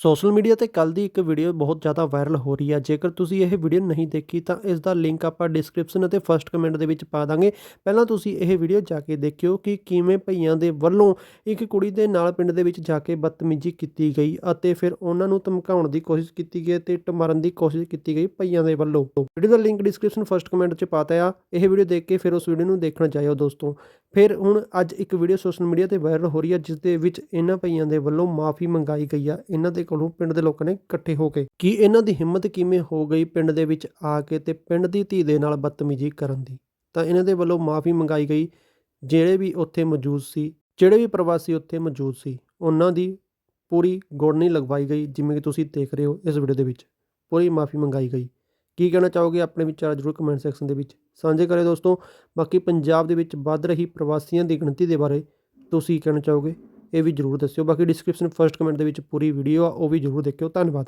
Social media ਤੇ ਕੱਲ ਦੀ ਇੱਕ ਵੀਡੀਓ ਬਹੁਤ ਜ਼ਿਆਦਾ ਵਾਇਰਲ ਹੋ ਰਹੀ ਹੈ ਜੇਕਰ ਤੁਸੀਂ ਇਹ ਵੀਡੀਓ ਨਹੀਂ ਦੇਖੀ, ਤਾਂ ਇਸ ਦਾ ਲਿੰਕ ਆਪਾਂ ਡਿਸਕ੍ਰਿਪਸ਼ਨ ਅਤੇ ਫਰਸਟ ਕਮੈਂਟ ਦੇ ਵਿੱਚ ਪਾ ਦਾਂਗੇ। ਪਹਿਲਾਂ ਤੁਸੀਂ ਇਹ ਵੀਡੀਓ ਜਾ ਕੇ ਦੇਖਿਓ ਕਿ ਕਿਵੇਂ ਭਈਆਂ ਦੇ ਵੱਲੋਂ ਇੱਕ ਕੁੜੀ ਦੇ ਨਾਲ ਪਿੰਡ ਦੇ ਵਿੱਚ ਜਾ ਕੇ ਬਦਤਮੀਜ਼ੀ ਕੀਤੀ ਗਈ ਅਤੇ ਫਿਰ ਉਹਨਾਂ ਨੂੰ ਧਮਕਾਉਣ ਦੀ ਕੋਸ਼ਿਸ਼ ਕੀਤੀ ਗਈ ਤੇ ਇੱਟ ਦੀ ਕੋਸ਼ਿਸ਼ ਕੀਤੀ ਗਈ ਭਈਆਂ ਦੇ ਵੱਲੋਂ। ਵੀਡੀਓ ਦਾ ਲਿੰਕ ਡਿਸਕ੍ਰਿਪਸ਼ਨ ਫਰਸਟ ਕਮੈਂਟ 'ਚ ਪਾਤਾ ਆ। ਇਹ ਵੀਡੀਓ ਦੇਖ ਕੇ ਫਿਰ ਉਸ ਵੀਡੀਓ ਨੂੰ ਦੇਖਣਾ ਜਾਇਓ ਦੋਸਤੋ। ਫਿਰ ਹੁਣ ਅੱਜ ਇੱਕ ਵੀਡੀਓ ਸੋਸ਼ਲ ਮੀਡੀਆ ਤੇ ਵਾਇਰਲ ਹੋ ਰਹੀ ਹੈ ਜਿਸ ਦੇ ਵਿੱਚ ਇਹਨਾਂ ਭਈਆਂ ਦੇ ਵੱਲੋਂ ਮਾਫੀ ਮੰਗਾਈ ਗਈ ਆ। ਇਹਨਾਂ ਦੇ ਕੋਲੋਂ ਪਿੰਡ ਦੇ ਲੋਕਾਂ ਨੇ ਇਕੱਠੇ ਹੋ ਕੇ ਕਿ ਇਹਨਾਂ ਦੀ ਹਿੰਮਤ ਕਿਵੇਂ ਹੋ ਗਈ ਪਿੰਡ ਦੇ ਵਿੱਚ ਆ ਕੇ ਤੇ ਪਿੰਡ ਦੀ ਧੀ ਦੇ ਨਾਲ ਬਦਤਮੀਜ਼ੀ ਕਰਨ ਦੀ। ਤਾਂ ਇਹਨਾਂ ਦੇ ਵੱਲੋਂ ਮਾਫੀ ਮੰਗਾਈ ਗਈ। ਜਿਹੜੇ ਵੀ ਉੱਥੇ ਮੌਜੂਦ ਸੀ, ਜਿਹੜੇ ਵੀ ਪ੍ਰਵਾਸੀ ਉੱਥੇ ਮੌਜੂਦ ਸੀ, ਉਹਨਾਂ ਦੀ ਪੂਰੀ ਗੋੜਨੀ ਲਗਵਾਈ ਗਈ, ਜਿਵੇਂ ਕਿ ਤੁਸੀਂ ਦੇਖ ਰਹੇ ਹੋ ਇਸ ਵੀਡੀਓ ਦੇ ਵਿੱਚ। ਪੂਰੀ ਮਾਫੀ ਮੰਗਾਈ ਗਈ। ਕੀ ਕਹਿਣਾ ਚਾਹੋਗੇ ਆਪਣੇ ਵਿਚਾਰ ਜ਼ਰੂਰ ਕਮੈਂਟ ਸੈਕਸ਼ਨ ਦੇ ਵਿੱਚ ਸਾਂਝੇ ਕਰਿਓ ਦੋਸਤੋ। ਬਾਕੀ ਪੰਜਾਬ ਦੇ ਵਿੱਚ ਵੱਧ ਰਹੀ ਪ੍ਰਵਾਸੀਆਂ ਦੀ ਗਿਣਤੀ ਦੇ ਬਾਰੇ ਤੁਸੀਂ ਕਹਿਣਾ ਚਾਹੋਗੇ? ਇਹ ਵੀ ਜ਼ਰੂਰ ਦੱਸਿਓ। ਬਾਕੀ ਡਿਸਕ੍ਰਿਪਸ਼ਨ ਫਰਸਟ ਕਮੈਂਟ ਦੇ ਵਿੱਚ ਪੂਰੀ ਵੀਡੀਓ ਆ, ਉਹ ਵੀ ਜ਼ਰੂਰ ਦੇਖਿਓ। ਧੰਨਵਾਦ।